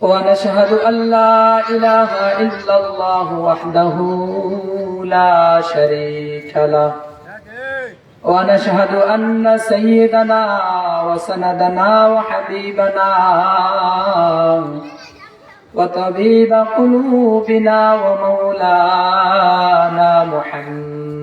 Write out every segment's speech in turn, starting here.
ونشهد أن لا إله إلا الله وحده لا شريك له. ونشهد أن سيدنا وسندنا وحبيبنا وطبيب قلوبنا ومولانا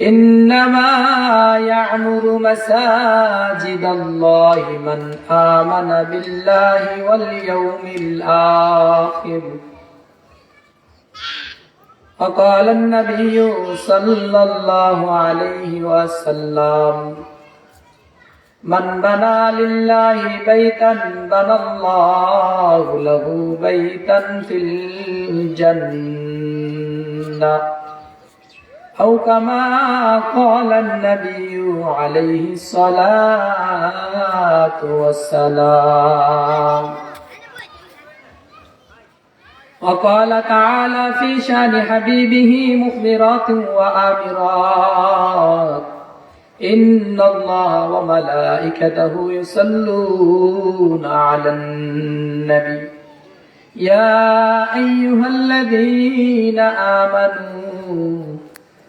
إنما يعمر مساجد الله من آمن بالله واليوم الآخر. فقال النبي صلى الله عليه وسلم من بنى لله بيتا بنى الله له بيتا في الجنة. أو كما قال النبي عليه الصلاة والسلام. وقال تعالى في شان حبيبه مخبرات وآمرات. إن الله وملائكته يصلون على النبي. يا أيها الذين آمنوا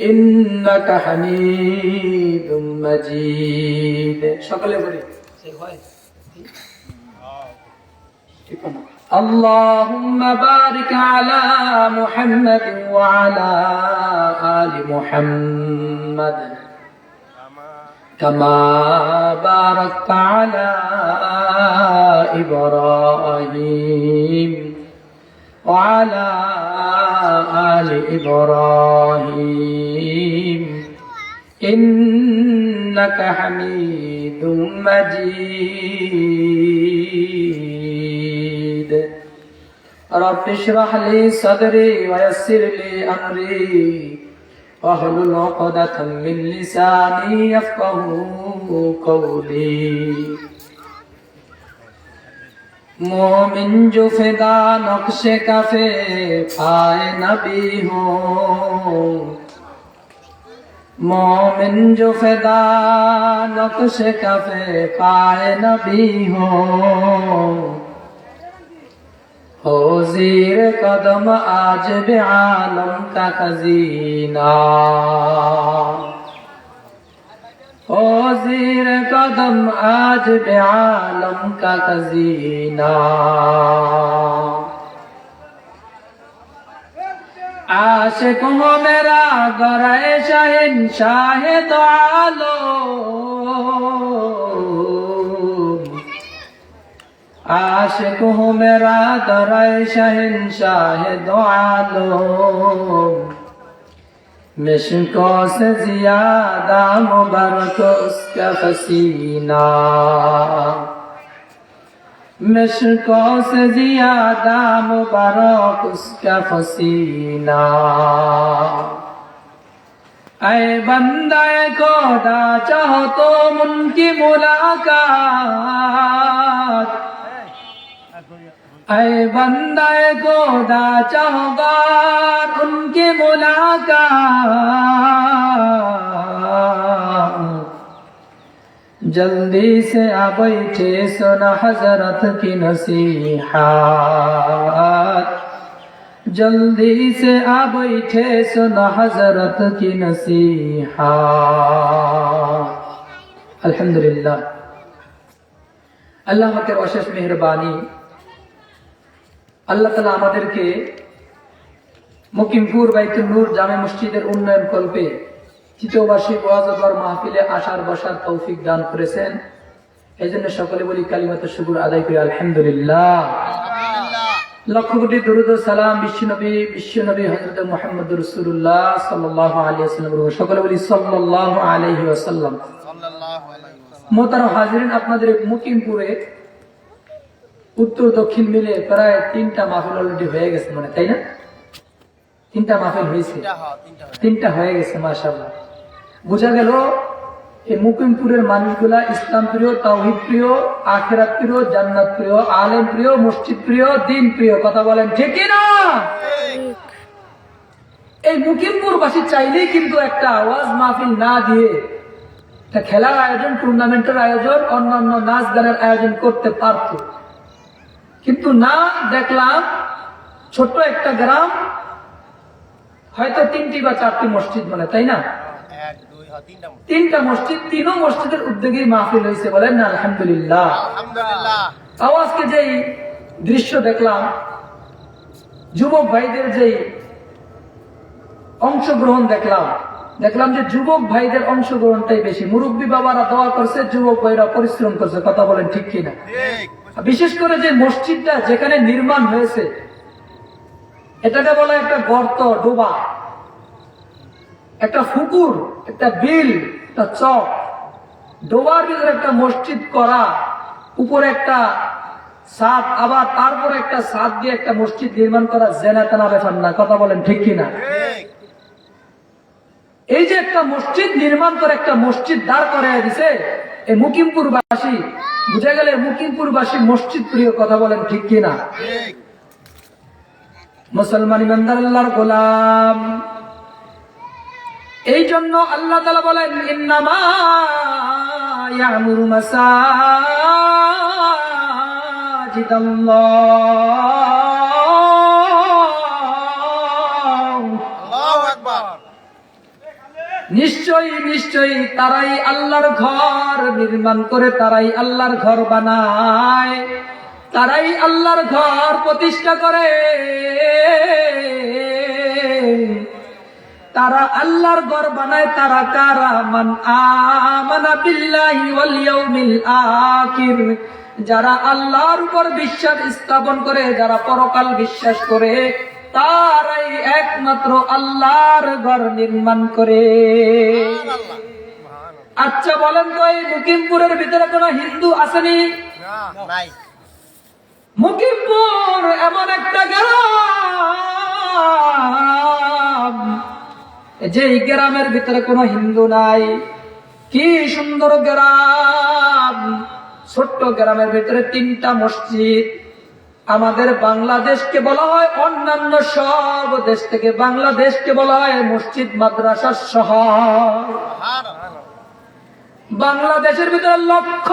إنك حميد مجيد সকলে বলি اللهم بارك على محمد وعلى آل محمد كما باركت على إبراهيم وعلى آل إبراهيم إنك حميد مجيد رب اشرح لي صدري ويسر لي أمري واحلل عقدة من لساني يفقه قولي मोमिन जो फिदा नक्शे कफे पाए नबी हो मोमिन जो फिदा नक्शे कफे पाए नबी हो हो जीर कदम आज बे आलम का खजीना زیر قدم آج بے عالم کا خزینہ عاشق ہو میرا گرائے شاہن شاہ تو عالم عاشق ہو میرا گرائے شاہن شاہ دو عالم مشکوں سے زیادہ مبارک اس کا پسینہ مشکوں سے زیادہ مبارک اس کا پسینہ اے بندہ خدا، چاہو تو ان کی ملاقات۔ اے بندہ گودا چوبار ان کی ملاقات۔ جلدی سے بیٹھے سنا حضرت کی نصیحات جلدی سے آ بیٹھے سنا حضرت کی نصیحات الحمدللہ۔ اللہ کے روشش مہربانی۔ আল্লাহ তালা আমাদেরকে মুকিমপুর বাইতুল নূর জামে মসজিদের উন্নয়ন কল্পে তৃতীয় বার্ষিক মাহফিলে আসার বসার তৌফিক দান করেছেন। এই জন্য সকলে বলি কালিমাত শুকুর আদায় করি আলহামদুলিল্লাহ। লক্ষ কোটি দরুদ সালাম বিশ্বনবী বিশ্বনবী হজরত মোহাম্মদ রসুল্লাহ সাল্লাহ আলিয়া সকলে বলি সাল্লাহ আলহি মোতার হাজিরিন আপনাদের মুকিমপুরে উত্তর দক্ষিণ মিলে প্রায় তিনটা মাহফিল অলরেডি হয়ে গেছে মানে তাই না? তিনটা মাহফিল হয়েছে। তিনটা হয়ে গেছে মাশাল্লাহ বোঝা গেল এই মুকিমপুরের মানুষগুলা ইসলাম প্রিয় তাওহিদ প্রিয় আখেরাত প্রিয় জান্নাত প্রিয় আলেম প্রিয় মসজিদ প্রিয় দিন প্রিয় কথা বলেন ঠিক না? এই মুকিমপুরবাসী চাইলেই কিন্তু একটা আওয়াজ মাহফিল না দিয়ে খেলার আয়োজন টুর্নামেন্টের আয়োজন অন্যান্য নাচ গানের আয়োজন করতে পারত। কিন্তু না দেখলাম ছোট্ট একটা গ্রাম হয়তো তিনটি বা চারটি মসজিদ মানে তাই না? হ্যাঁ তিনটা মসজিদ। তিনও মসজিদের উদ্যোগী মাহফিল হয়েছে বলেন না? আলহামদুলিল্লাহ। আজকে যেই দৃশ্য দেখলাম যুবক ভাইদের যেই অংশগ্রহণ দেখলাম দেখলাম যে যুবক ভাইদের অংশগ্রহণটাই বেশি। মুরব্বী বাবারা দোয়া করছে যুবক ভাইরা পরিশ্রম করছে কথা বলেন ঠিক কিনা? বিশেষ করে যে মসজিদটা যেখানে নির্মাণ হয়েছে, এটাকে বলা একটা গর্ত, ডোবা। একটা ফুকুর একটা বিল, একটা চক। ডোবার ভিতরে একটা মসজিদ করা, উপরে একটা সাদ আবার তারপরে একটা সাদ দিয়ে একটা মসজিদ নির্মাণ করা জেনা তেনা ব্যাপার না, কথা বলেন ঠিক কিনা? এই যে একটা মসজিদ নির্মাণ করে, একটা মসজিদ দাঁড় করাই দিছে, এই মুকিমপুর বাসী বুঝা গেলে মুকিমপুর বাসী মসজিদ প্রিয় কথা বলেন ঠিক কিনা? মুসলমান ইমানদার আল্লাহর গোলাম। এই জন্য আল্লাহ তালা বলেন, ইন্নামা ইয়ামুরু মাসাজিদাল্লাহ। নিশ্চয়ই নিশ্চয়ই তারাই আল্লাহর ঘর, নির্মাণ করে তারাই আল্লাহর ঘর বানায়। তারাই আল্লাহর ঘর প্রতিষ্ঠা করে। তারা আল্লাহর ঘর বানায়, তারা কারা? মান আমানা বিল্লাহি ওয়াল ইয়াউমিল আখির। যারা আল্লাহর উপর বিশ্বাস স্থাপন করে, যারা পরকাল বিশ্বাস করে তারাই একমাত্র আল্লাহর ঘর নির্মাণ করে। আচ্ছা বলেন তো এই মুকিমপুরের ভিতরে কোনো হিন্দু আসেনি? মুকিমপুর এমন একটা গ্রাম যে গ্রামের ভিতরে কোনো হিন্দু নাই। কি সুন্দর গ্রাম ছোট্ট গ্রামের ভিতরে তিনটা মসজিদ আমাদের বাংলাদেশকে বলা হয় অন্যান্য সব দেশ থেকে বাংলাদেশকে বলা হয় মসজিদ মাদ্রাসার শহর বাংলাদেশের ভিতরে লক্ষ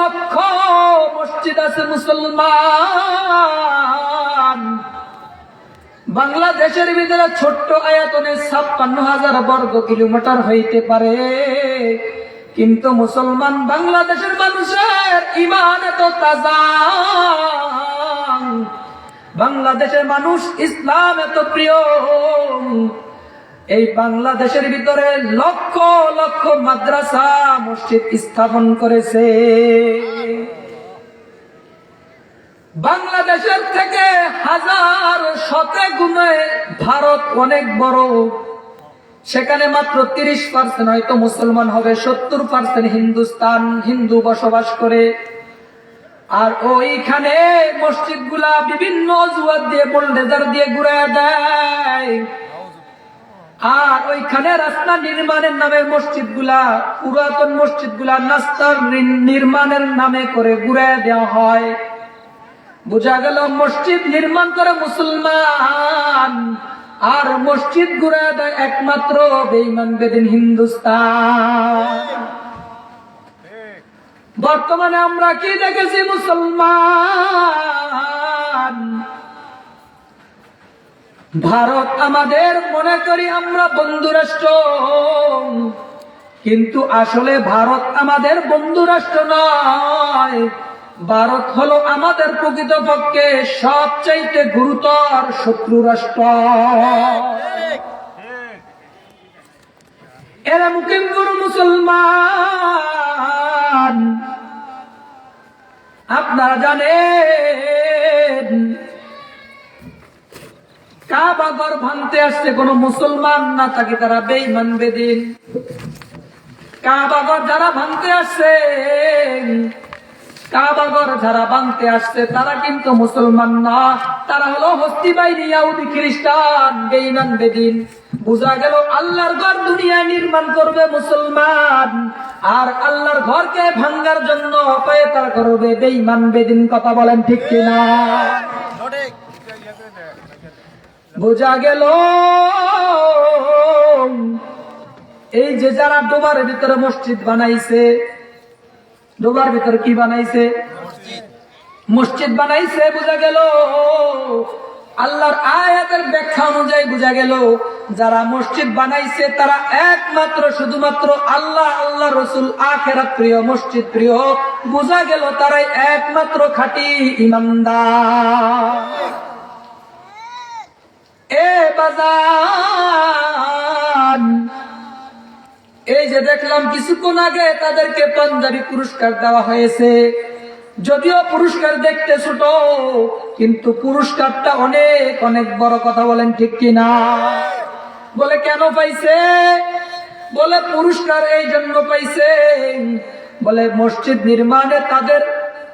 লক্ষ মসজিদ আছে মুসলমান। বাংলাদেশের ভিতরে ছোট্ট আয়তনে ছাপ্পান্ন হাজার বর্গ কিলোমিটার হইতে পারে। কিন্তু মুসলমান বাংলাদেশের মানুষের ইমান এত তাজা বাংলাদেশের মানুষ ইসলাম এত প্রিয়। এই বাংলাদেশের ভিতরে লক্ষ লক্ষ মাদ্রাসা মসজিদ স্থাপন করেছে। বাংলাদেশের থেকে হাজার শতে গুণে ভারত অনেক বড়। সেখানে মাত্র তিরিশ পার্সেন্ট হয়তো মুসলমান হবে, সত্তর পার্সেন্ট হিন্দুস্তান হিন্দু বসবাস করে। আর ওইখানে মসজিদগুলা বিভিন্ন অজুয়াত দিয়ে বোল্ডেজার দিয়ে ঘুরে দেয়। আর ওইখানে রাস্তা নির্মাণের নামে মসজিদগুলা পুরাতন মসজিদগুলা নাস্তার নির্মাণের নামে করে ঘুরে দেওয়া হয়। বোঝা গেল মসজিদ নির্মাণ করে মুসলমান, আর মসজিদ ঘুরে দেয় একমাত্র বেইমান বেদিন হিন্দুস্তান। বর্তমানে আমরা কি দেখেছি মুসলমান? ভারত আমাদের মনে করি আমরা বন্ধু রাষ্ট্র। কিন্তু আসলে ভারত আমাদের বন্ধু রাষ্ট্র নয়। ভারত হলো আমাদের প্রকৃতপক্ষে সবচাইতে গুরুতর শত্রু রাষ্ট্র। এরা মুকিম গুরু মুসলমান। আপনারা জানেন কাবাগর ভাঙতে আসছে কোন মুসলমান, না থাকে তারা বেইমান বেদিন। কাবাগর যারা ভাঙতে আসছে কাবাগর যারা ভাঙতে আসছে, তারা কিন্তু মুসলমান না। তারা হলো হস্তি বাহিনী, ইয়াহুদি, খ্রিস্টান বেইমান বেদিন। বোঝা গেল আল্লাহর ঘর দুনিয়া নির্মাণ করবে মুসলমান। আর আল্লাহর ঘরকে ভাঙ্গার জন্য পায়তার করবে বেইমান বেদিন, কথা বলেন ঠিক কিনা? বোঝা গেল? এই যে যারা ডোবার ভিতরে মসজিদ বানাইছে ডোবার ভিতরে কি বানাইছে? মসজিদ বানাইছে, বোঝা গেল। আল্লাহর আয়াতের ব্যাখ্যা অনুযায়ী বোঝা গেল, যারা মসজিদ বানাইছে, তারা একমাত্র, শুধুমাত্র আল্লাহ আল্লাহ রসুল, আখেরাত প্রিয়, মসজিদ প্রিয়। বোঝা গেল, তারাই একমাত্র খাঁটি ইমানদার। এ বাজান এই যে দেখলাম কিছুক্ষণ আগে তাদেরকে পাঞ্জাবি পুরস্কার দেওয়া হয়েছে। যদিও পুরস্কার দেখতে ছোট, কিন্তু পুরস্কারটা অনেক অনেক বড় কথা বলেন ঠিক কিনা? বলে, কেন পাইছে? বলে, পুরস্কার এই জন্য পাইছে। বলে, মসজিদ নির্মাণে তাদের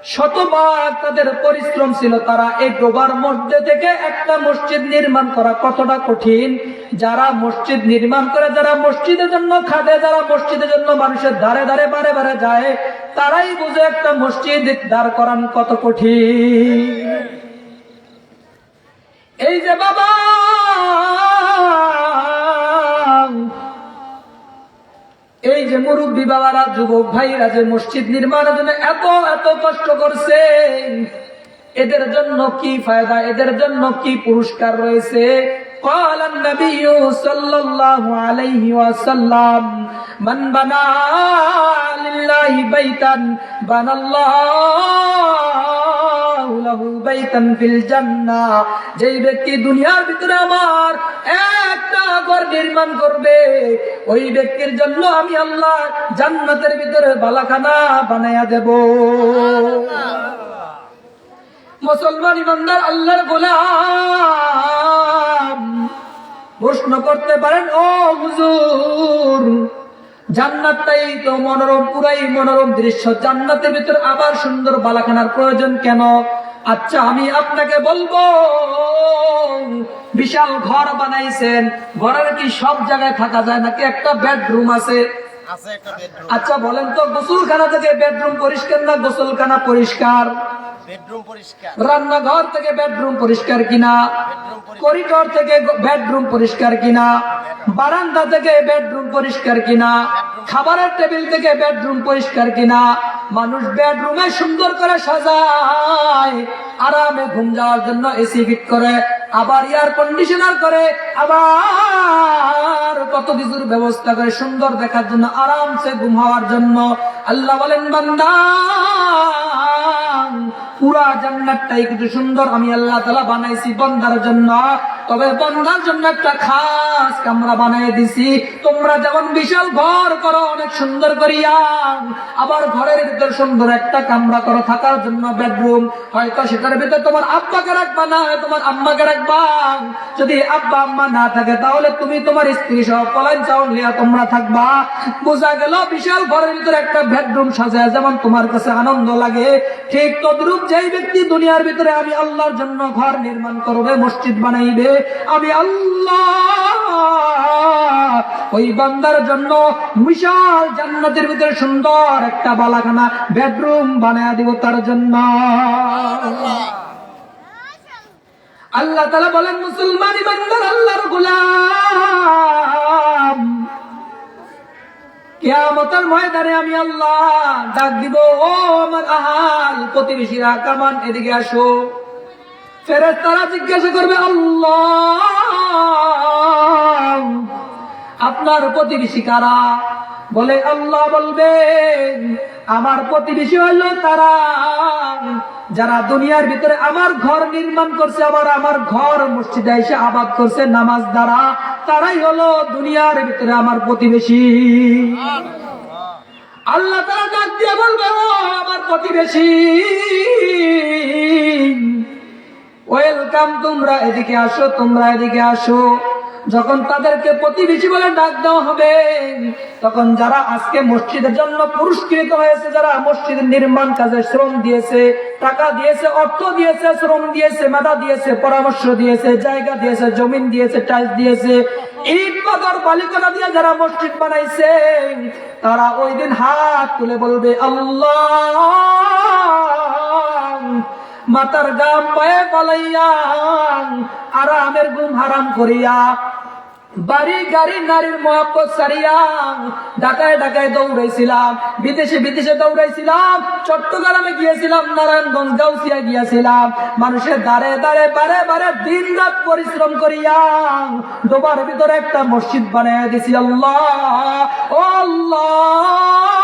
শতবার তাদের পরিশ্রম ছিল তারা এই ডোবার মধ্যে থেকে একটা মসজিদ নির্মাণ করা কতটা কঠিন? যারা মসজিদ নির্মাণ করে, যারা মসজিদের জন্য খাটে যারা মসজিদের জন্য মানুষের ধারে ধারে বারে বারে যায়, তারাই বুঝে একটা মসজিদ দাঁড় করান কত কঠিন। এই যে বাবা! এই যে মুরব্বী বাবারা যুবক ভাইরা যে মসজিদ নির্মাণের জন্য এত এত কষ্ট করছে এদের জন্য কি ফায়দা এদের জন্য কি পুরস্কার রয়েছে قال النبي صلى الله عليه وسلم من بنى لله بيتا بنى الله ব্যক্তি দুনিয়ার ভিতরে আমার একটা ঘর নির্মাণ করবে, ওই ব্যক্তির জন্য আমি আল্লাহ জান্নাতের ভিতরে বালাখানা দেব। মুসলমান ইমানদার আল্লাহর গোলাম। প্রশ্ন করতে পারেন, ও হুজুর, জান্নাতটাই তো মনোরম, পুরাই মনোরম দৃশ্য। জান্নাতের ভিতরে আবার সুন্দর বালাখানার প্রয়োজন কেন? আচ্ছা আমি আপনাকে বলব, বিশাল ঘর বানাইছেন, ঘরের কি সব জায়গায় থাকা যায় নাকি একটা বেডরুম আছে? আচ্ছা বলেন তো গোসলখানা থেকে বেডরুম পরিষ্কার না গোসলখানা পরিষ্কার? বেডরুম পরিষ্কার। রান্নাঘর থেকে বেডরুম পরিষ্কার কিনা? করিডোর থেকে বেডরুম পরিষ্কার কিনা? বারান্দা থেকে বেডরুম পরিষ্কার কিনা? খাবারের টেবিল থেকে বেডরুম পরিষ্কার কিনা? মানুষ বেডরুমে সুন্দর করে সাজায় আরামে ঘুম যাওয়ার জন্য এসি ফিট করে। আবার এয়ার কন্ডিশনার করে, আবার কত কিছুর ব্যবস্থা করে সুন্দর দেখার জন্য আরামসে ঘুম হওয়ার জন্য। আল্লাহ বলেন, বান্দা পুরা জান্নাতটাই কিন্তু সুন্দর। আমি আল্লাহ তালা বানাইছি বন্দার জন্য। তবে বন্ধার জন্য একটা খাস কামরা বানাই দিছি। তোমরা যেমন বিশাল ঘর করো, অনেক সুন্দর করিয়া। আবার ঘরের ভিতর সুন্দর একটা কামরা করো, থাকার জন্য বেডরুম। হয়তো সেটার ভিতর তোমার আব্বাকে রাখবা না হয় তোমার আম্মাকে রাখবা। যদি আব্বা, আম্মা না থাকে, তাহলে তুমি তোমার স্ত্রী সহ পলাইন চাউন লিয়া তোমরা থাকবা। বোঝা গেল বিশাল ঘরের ভিতরে একটা বেডরুম সাজায়, যেমন তোমার কাছে আনন্দ লাগে। ঠিক তদ্রুপ যেই ব্যক্তি দুনিয়ার ভিতরে আমি আল্লাহর জন্য ঘর নির্মাণ করবে, মসজিদ বানাইবে, আমি আল্লাহ ওই বান্দার জন্য বিশাল জান্নাতের ভিতরে সুন্দর একটা বালাখানা বেডরুম বানায় দিব তার জন্য। আল্লাহ তালা বলেন, মুসলমান ইমানদার আল্লাহর গোলাম। কেয়ামতের ময়দানে আমি আল্লাহ ডাক দিব, ও আমার আহাল, প্রতিবেশীরা, কামান, এদিকে আসো। ফেরেস তারা জিজ্ঞাসা করবে, আল্লাহ, আপনার প্রতিবেশী কারা? বলে আল্লাহ বলবেন, আমার প্রতিবেশী হইল তারা। যারা দুনিয়ার ভিতরে আমার ঘর নির্মাণ করছে, আবার আমার ঘর মসজিদে এসে আবাদ করছে, নামাজ দ্বারা, তারাই হলো দুনিয়ার ভিতরে আমার প্রতিবেশী। আল্লাহ তারা ডাক দিয়ে বলবে আমার প্রতিবেশী, ওয়েলকাম, তোমরা এদিকে আসো, তোমরা এদিকে আসো। যখন তাদেরকে প্রতিবেশী বলে ডাক দেওয়া হবে, তখন যারা আজকে মসজিদের জন্য পুরস্কৃত হয়েছে, যারা মসজিদের নির্মাণ কাজে শ্রম দিয়েছে, টাকা দিয়েছে, অর্থ দিয়েছে, শ্রম দিয়েছে, মেধা দিয়েছে, পরামর্শ দিয়েছে, জায়গা দিয়েছে, জমিন দিয়েছে, টাইলস দিয়েছে, ইট, পাথর বালিকনা দিয়ে যারা মসজিদ বানাইছে, তারা ওই দিন হাত তুলে বলবে, আল্লাহ! মাতার গাম পায়ে পালাইয়া আরামের ঘুম হারাম করিয়া, বাড়ি, গাড়ি, নারীর মহাপত সারিয়া ঢাকায় ঢাকায় দৌড়াইছিলাম, বিদেশে বিদেশে দৌড়াইছিলাম, চট্টগ্রামে গিয়েছিলাম, নারায়ণগঞ্জ গাউসিয়া গিয়েছিলাম। মানুষের দাঁড়ে দাঁড়ে বারে বারে দিন রাত পরিশ্রম করিয়া ডোবার ভিতরে একটা মসজিদ বানিয়ে দিছি, আল্লাহ, ও আল্লাহ।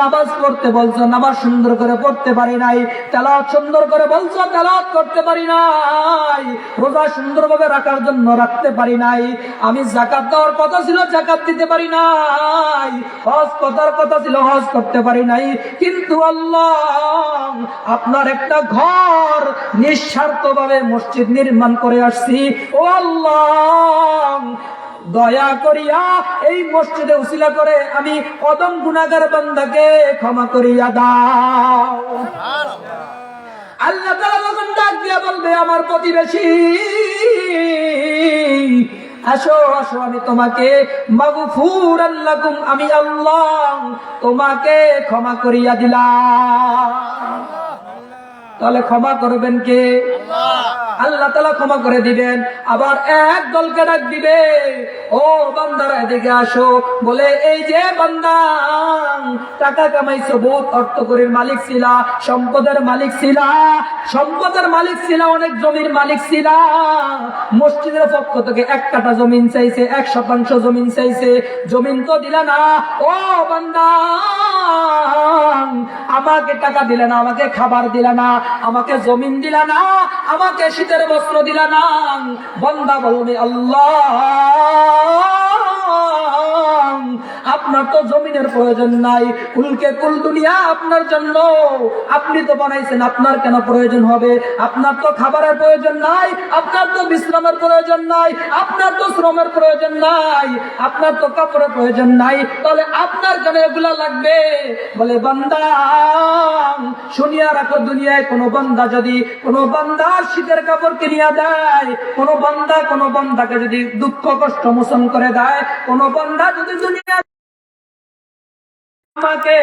নামাজ পড়তে বলছো, নামাজ সুন্দর করে পড়তে পারি নাই, তেলাওয়াত সুন্দর করে বলছো, তেলাওয়াত করতে পারি নাই, রোজা সুন্দরভাবে রাখার জন্য রাখতে পারি নাই, আমি জাকাত দেওয়ার কথা ছিল জাকাত দিতে পারি নাই, হজ করার কথা ছিল, হজ করতে পারি নাই, কিন্তু আল্লাহ আপনার একটা ঘর নিঃস্বার্থভাবে মসজিদ নির্মাণ করে আসছি। ও আল্লাহ দয়া করিয়া এই মসজিদে উসিলা করে আমি কদম গুনাগার বান্দাকে ক্ষমা করিয়া দাও। আল্লাহ যখন ডাক দিয়া বলবে, আমার প্রতিবেশী, আসো আসো, আমি তোমাকে মাগফুর আল্লাকুম আমি আল্লাহ তোমাকে ক্ষমা করিয়া দিলাম। তাহলে ক্ষমা করবেন কে? আল্লাহ। তালা ক্ষমা করে দিবেন। আবার এক দলকে ডাক দিবে ও বান্দারা এদিকে আসো। বলে এই যে বান্দা টাকা কামাইছো বহুত অর্থ করির মালিক ছিলা সম্পদের মালিক ছিলা সম্পদের মালিক ছিলা অনেক জমির মালিক ছিলা। মসজিদের পক্ষ থেকে এক কাটা জমিন চাইছে এক শতাংশ জমিন চাইছে। জমিন তো দিলা না ও বান্দা আমাকে টাকা দিলে না আমাকে খাবার দিলে না আমাকে জমিন দিলা না আমাকে শীতের বস্ত্র দিলা না। বন্দা বলবে আল্লাহ। আপনার তো জমিনের প্রয়োজন নাই। কুলকে কুল দুনিয়া আপনার জন্য। আপনি তো বানাইছেন, আপনার কেন প্রয়োজন হবে? আপনার তো খাবারের প্রয়োজন নাই, আপনার তো বিশ্রামের প্রয়োজন নাই, আপনার তো শ্রমের প্রয়োজন নাই, আপনার তো কাপড়ের প্রয়োজন নাই। তাহলে আপনার কেন এগুলা লাগবে? বলে, বান্দা, শুনিয়া রাখো দুনিয়ায় কোনো বান্দা যদি কোনো বান্দা শীতের কাপড় কিনিয়া দেয়, কোনো বান্দা কোনো বান্দাকে যদি দুঃখ কষ্ট মোচন করে দেয়, কোনো বান্দা যদি দুনিয়া আমাকে